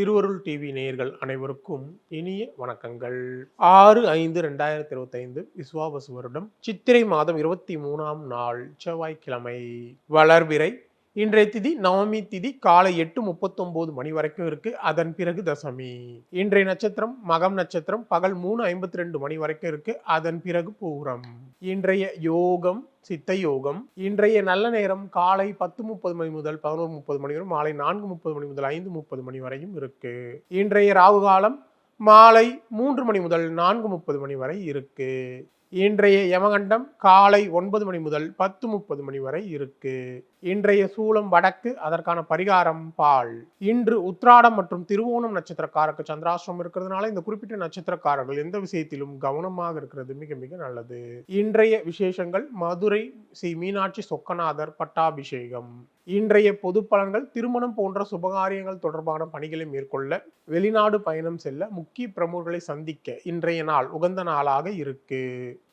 திருவருள் டிவி நேயர்கள் அனைவருக்கும் இனிய வணக்கங்கள். ஆறு ஐந்து ரெண்டாயிரத்தி இருபத்தைந்து விஸ்வாபசு வருடம். சித்திரை மாதம் இருபத்தி மூணாம் நாள். செவ்வாய்க்கிழமை. வளர்பிறை இன்றைய திதி நவமி திதி காலை எட்டு முப்பத்தொம்போது மணி வரைக்கும் இருக்கு. அதன் பிறகு தசமி. இன்றைய நட்சத்திரம் மகம் நட்சத்திரம் பகல் மூணு ஐம்பத்தி ரெண்டு மணி வரைக்கும் இருக்கு. அதன் பிறகு பூரம். இன்றைய யோகம் சித்த யோகம் இன்றைய நல்ல நேரம் காலை பத்து முப்பது மணி முதல் பதினோரு முப்பது மணி வரை மாலை நான்கு முப்பது மணி முதல் ஐந்து முப்பது மணி வரையும் இருக்கு. இன்றைய ராகு காலம் மாலை மூன்று மணி முதல் நான்கு முப்பது மணி வரை இருக்கு. இன்றைய யமகண்டம் காலை ஒன்பது மணி முதல் பத்து முப்பது மணி வரை இருக்குது இன்றைய சூலம் வடக்கு அதற்கான பரிகாரம் பால். இன்று உத்ராடம் மற்றும் திருவோணம் நட்சத்திரக்காரருக்கு சந்திராசிரம் இருக்கிறதுனால இந்த குறிப்பிட்ட நட்சத்திரக்காரர்கள் எந்த விஷயத்திலும் கவனமாக இருக்கிறது மிக மிக நல்லது. இன்றைய விசேஷங்கள் மதுரை ஸ்ரீ மீனாட்சி சொக்கநாதர் பட்டாபிஷேகம். இன்றைய பொது பலன்கள் திருமணம் போன்ற சுபகாரியங்கள் தொடர்பான பணிகளை மேற்கொள்ள வெளிநாடு பயணம் செல்ல முக்கிய பிரமுகர்களை சந்திக்க இன்றைய நாள் உகந்த நாளாக இருக்கு.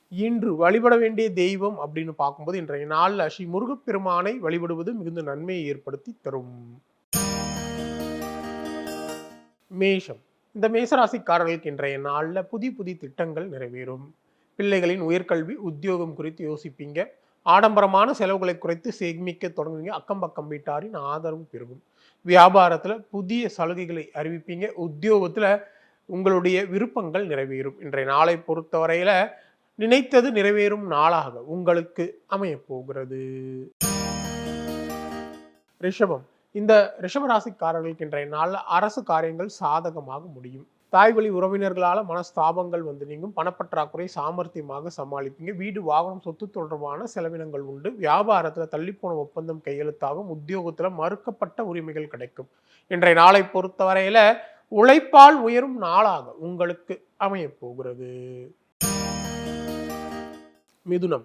இன்று வழிபட வேண்டிய தெய்வம் அப்படின்னு பார்க்கும்போது இன்றைய நாளில் ஸ்ரீ முருகப்பெருமானை வழிபடுவது மிகுந்த நன்மையை ஏற்படுத்தி தரும். மேஷம். இந்த மேசராசிக்காரர்களுக்கு இன்றைய நாளில் புதிய புதிய திட்டங்கள் நிறைவேறும். பிள்ளைகளின் உயர்கல்வி உத்தியோகம் குறித்து யோசிப்பீங்க. ஆடம்பரமான செலவுகளை குறைத்து சேமிக்க தொடங்குவீங்க. அக்கம் பக்கம் வீட்டாரின் ஆதரவு பெருகும். வியாபாரத்தில் புதிய சலுகைகளை அறிவிப்பீங்க. உத்தியோகத்தில் உங்களுடைய விருப்பங்கள் நிறைவேறும். இன்றைய நாளை பொறுத்தவரையில் நினைத்தது நிறைவேறும் நாளாக உங்களுக்கு அமையப்போகிறது. ரிஷபம். இந்த ரிஷபராசிக்காரர்களுக்கு இன்றைய நாளில் அரசு காரியங்கள் சாதகமாக முடியும். தாய் வழி உறவினர்களால் மனஸ்தாபங்கள் வந்து நீங்கும். பணப்பற்றாக்குறை சாமர்த்தியமாக சமாளிப்பீங்க. வீடு வாகனம் சொத்து தொடர்பான செலவினங்கள் உண்டு. வியாபாரத்தில் தள்ளிப்போன ஒப்பந்தம் கையெழுத்தாகும். உத்தியோகத்தில் மறுக்கப்பட்ட உரிமைகள் கிடைக்கும். இன்றைய நாளை பொறுத்தவரையில் உழைப்பால் உயரும் நாளாக உங்களுக்கு அமையப்போகிறது. மிதுனம்.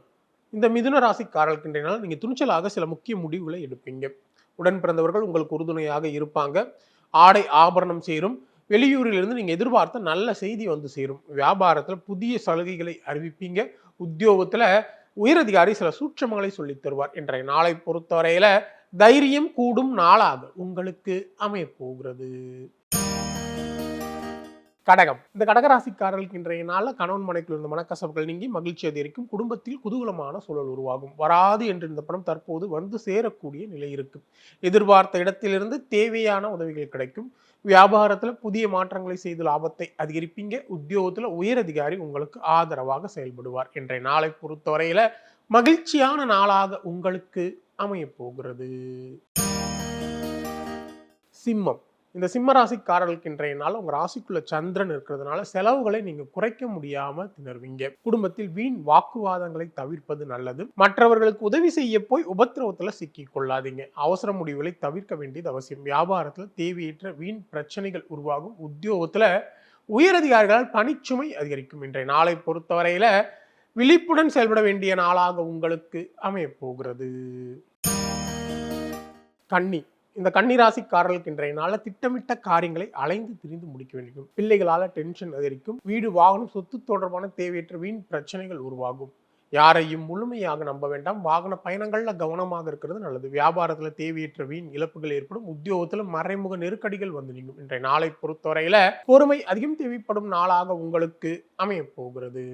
இந்த மிதுன ராசிக்காரர்களுக்கு இன்றைய நாள் நீங்கள் துணிச்சலாக சில முக்கிய முடிவுகளை எடுப்பீங்க. உடன் பிறந்தவர்கள் உங்களுக்கு உறுதுணையாக இருப்பாங்க. ஆடை ஆபரணம் சேரும். வெளியூரிலிருந்து நீங்கள் எதிர்பார்த்த நல்ல செய்தி வந்து சேரும். வியாபாரத்தில் புதிய சலுகைகளை அறிவிப்பீங்க. உத்தியோகத்தில் உயரதிகாரி சில சூட்சமங்களை சொல்லித் தருவார். இன்றைய நாளை பொறுத்தவரையில் தைரியம் கூடும் நாளாக உங்களுக்கு அமையப் போகிறது. கடகம். இந்த கடகராசிக்காரர்களுக்கு இன்றைய நாளில் கணவன் மனைக்குள் இருந்த மனக்கசப்புகள் நீங்கி மகிழ்ச்சி அதிகரிக்கும் குடும்பத்தில் குதூகலமான சூழல் உருவாகும். வராது என்று இந்த பணம் தற்போது வந்து சேரக்கூடிய நிலை இருக்கும் எதிர்பார்த்த இடத்திலிருந்து தேவையான உதவிகள் கிடைக்கும். வியாபாரத்தில் புதிய மாற்றங்களை செய்து லாபத்தை அதிகரிப்பீங்க. உத்தியோகத்தில் உயரதிகாரி உங்களுக்கு ஆதரவாக செயல்படுவார். இன்றைய நாளை பொறுத்தவரையில மகிழ்ச்சியான நாளாக உங்களுக்கு அமையப்போகிறது சிம்மம். இந்த சிம்ம ராசிக்காரர்களுக்கு இன்றைய நாள் உங்கள் ராசிக்குள்ள சந்திரன் இருக்கிறதுனால செலவுகளை நீங்கள் குறைக்க முடியாம திணறுவீங்க. குடும்பத்தில் வீண் வாக்குவாதங்களை தவிர்ப்பது நல்லது. மற்றவர்களுக்கு உதவி செய்ய போய் உபத்திரவத்தில் சிக்கிக் கொள்ளாதீங்க அவசர முடிவுகளை தவிர்க்க வேண்டியது அவசியம். வியாபாரத்தில் தேவையற்ற வீண் பிரச்சனைகள் உருவாகும். உத்தியோகத்தில் உயரதிகாரிகளால் பணிச்சுமை அதிகரிக்கும். இன்றைய நாளை பொறுத்தவரையில விழிப்புடன் செயல்பட வேண்டிய நாளாக உங்களுக்கு அமையப் போகிறது கன்னி. இந்த கன்னிராசிக்காரர்களுக்கு இன்றைய நாளில் திட்டமிட்ட காரியங்களை அலைந்து திரிந்து முடிக்க வேண்டும். பிள்ளைகளால் டென்ஷன் அதிகரிக்கும். வீடு வாகனம் சொத்து தொடர்பான தேவையற்ற வீண் பிரச்சனைகள் உருவாகும். யாரையும் முழுமையாக நம்ப வேண்டாம். வாகன பயணங்களில் கவனமாக இருக்கிறது நல்லது. வியாபாரத்தில் தேவையற்ற வீண் இழப்புகள் ஏற்படும். உத்தியோகத்தில் மறைமுக நெருக்கடிகள் வந்து நீங்கும். இன்றைய நாளை பொறுத்தவரையில பொறுமை அதிகம் தேவைப்படும் நாளாக உங்களுக்கு அமையப் போகிறது.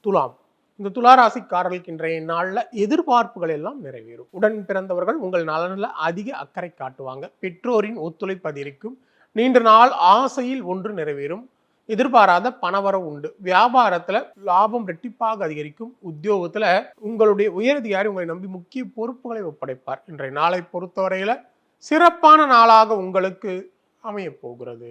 துலாம். இந்த துளாராசிக்காரர்களுக்கு இன்றைய நாளில் எதிர்பார்ப்புகள் எல்லாம் நிறைவேறும். உடன் பிறந்தவர்கள் உங்கள் நலனில் அதிக அக்கறை காட்டுவாங்க. பெற்றோரின் ஒத்துழைப்பு அதிகரிக்கும். நீண்ட நாள் ஆசையில் ஒன்று நிறைவேறும். எதிர்பாராத பணவரவு உண்டு. வியாபாரத்தில் லாபம் ரெட்டிப்பாக அதிகரிக்கும். உத்தியோகத்தில் உங்களுடைய உயரதிகாரி உங்களை நம்பி முக்கிய பொறுப்புகளை ஒப்படைப்பார். இன்றைய நாளை பொறுத்தவரையில் சிறப்பான நாளாக உங்களுக்கு அமையப் போகிறது.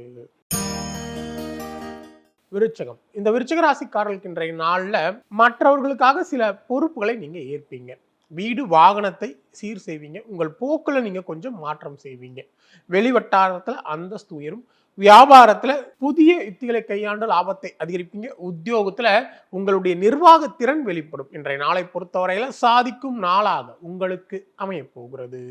விருச்சகம். இந்த விருச்சக ராசிக்காரர்களுக்கு இன்றைய நாளில் மற்றவர்களுக்காக சில பொறுப்புகளை நீங்க ஏற்பீங்க. வீடு வாகனத்தை சீர் செய்வீங்க. உங்கள் போக்குல நீங்க கொஞ்சம் மாற்றம் செய்வீங்க. வெளிவட்டாரத்துல அந்தஸ்து உயரும். வியாபாரத்துல புதிய யுத்திகளை கையாண்டு லாபத்தை அதிகரிப்பீங்க. உத்தியோகத்துல உங்களுடைய நிர்வாக திறன் வெளிப்படும். இன்றைய நாளை பொறுத்தவரையில் சாதிக்கும் நாளாக உங்களுக்கு அமையப் போகிறது.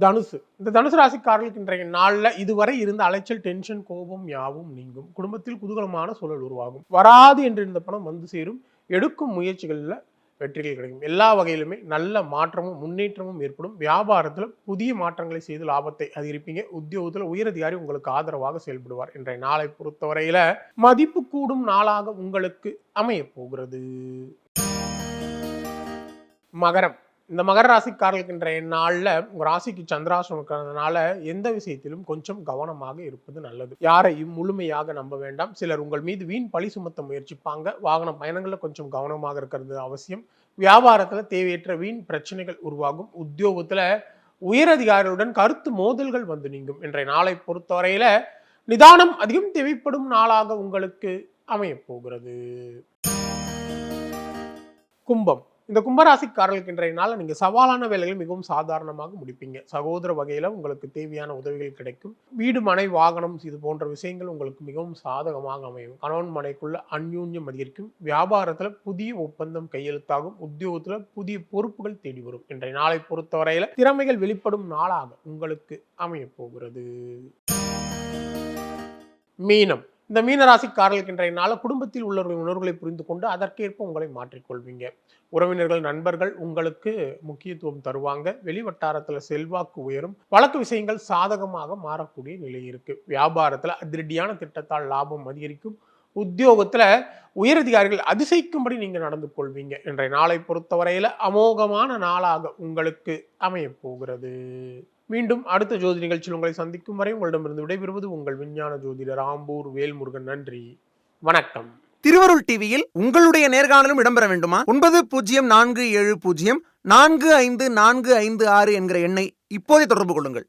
தனுசு. இந்த தனுசு ராசிக்காரர்களுக்கு இன்றைய நாளில் இதுவரை இருந்த அலைச்சல் டென்ஷன் கோபம் யாவும் நீங்கும். குடும்பத்தில் குதூகலமான சூழல் உருவாகும். வராது என்று இருந்த பணம் வந்து சேரும். எடுக்கும் முயற்சிகளில் வெற்றிகள் கிடைக்கும். எல்லா வகையிலுமே நல்ல மாற்றமும் முன்னேற்றமும் ஏற்படும். வியாபாரத்தில் புதிய மாற்றங்களை செய்து லாபத்தை அதிகரிப்பீங்க. உத்தியோகத்தில் உயரதிகாரி உங்களுக்கு ஆதரவாக செயல்படுவார். இன்றைய நாளை பொறுத்தவரையில மதிப்பு கூடும் நாளாக உங்களுக்கு அமைய போகிறது. மகரம். இந்த மகர ராசிக்காரர்களுக்கு இன்றைய நாளில் உங்கள் ராசிக்கு சந்திராசனம் இருக்கிறதுனால எந்த விஷயத்திலும் கொஞ்சம் கவனமாக இருப்பது நல்லது. யாரையும் முழுமையாக நம்ப வேண்டாம். சிலர் உங்கள் மீது வீண் பழி சுமத்த முயற்சிப்பாங்க. வாகன பயணங்களில் கொஞ்சம் கவனமாக இருக்கிறது அவசியம். வியாபாரத்தில் தேவையற்ற வீண் பிரச்சனைகள் உருவாகும். உத்தியோகத்தில் உயரதிகாரிகளுடன் கருத்து மோதல்கள் வந்து நீங்கும். இன்றைய நாளை பொறுத்தவரையில் நிதானம் அதிகம் தேவைப்படும் நாளாக உங்களுக்கு அமையப் போகிறது. கும்பம். இந்த கும்பராசிக்காரர்களுக்கு இன்றைய நாள் நீங்க சவாலான வேலைகள் மிகவும் சாதாரணமாக முடிப்பீங்க. சகோதர வகையில உங்களுக்கு தேவையான உதவிகள் கிடைக்கும். வீடு மனை வாகனம் இது போன்ற விஷயங்கள் உங்களுக்கு மிகவும் சாதகமாக அமையும். கணவன் மனைக்குள்ள அந்யூன்யம் அதிகரிக்கும். வியாபாரத்துல புதிய ஒப்பந்தம் கையெழுத்தாகும். உத்தியோகத்துல புதிய பொறுப்புகள் தேடி வரும். இன்றைய நாளை பொறுத்தவரையில திறமைகள் வெளிப்படும் நாளாக உங்களுக்கு அமைய போகிறது மீனம். இந்த மீனராசிக்காரர்களுக்கு இன்றைய நாள குடும்பத்தில் உள்ளவர்களின் உணர்வுகளை புரிந்து கொண்டு அதற்கேற்ப உங்களை மாற்றிக்கொள்வீங்க. உறவினர்கள் நண்பர்கள் உங்களுக்கு முக்கியத்துவம் தருவாங்க. வெளி வட்டாரத்தில் செல்வாக்கு உயரும். வழக்கு விஷயங்கள் சாதகமாக மாறக்கூடிய நிலை இருக்கு. வியாபாரத்தில் அதிரடியான திட்டத்தால் லாபம் அதிகரிக்கும். உத்தியோகத்தில் உயரதிகாரிகள் அதிசயிக்கும்படி நீங்கள் நடந்து கொள்வீங்க. இன்றைய நாளை பொறுத்தவரையில் அமோகமான நாளாக உங்களுக்கு அமையப் போகிறது. மீண்டும் அடுத்த ஜோதி நிகழ்ச்சியில் உங்களை சந்திக்கும் வரை உங்களிடமிருந்து விடைபெறுவது உங்கள் விஞ்ஞான ஜோதிடர் ஆம்பூர் வேல்முருகன். நன்றி. வணக்கம். திருவருள் டிவியில் உங்களுடைய நேர்காணலும் இடம்பெற வேண்டுமா? ஒன்பது பூஜ்ஜியம் நான்கு ஏழு பூஜ்ஜியம் நான்கு ஐந்து நான்கு ஐந்து ஆறு என்கிற எண்ணை இப்போதே தொடர்பு கொள்ளுங்கள்.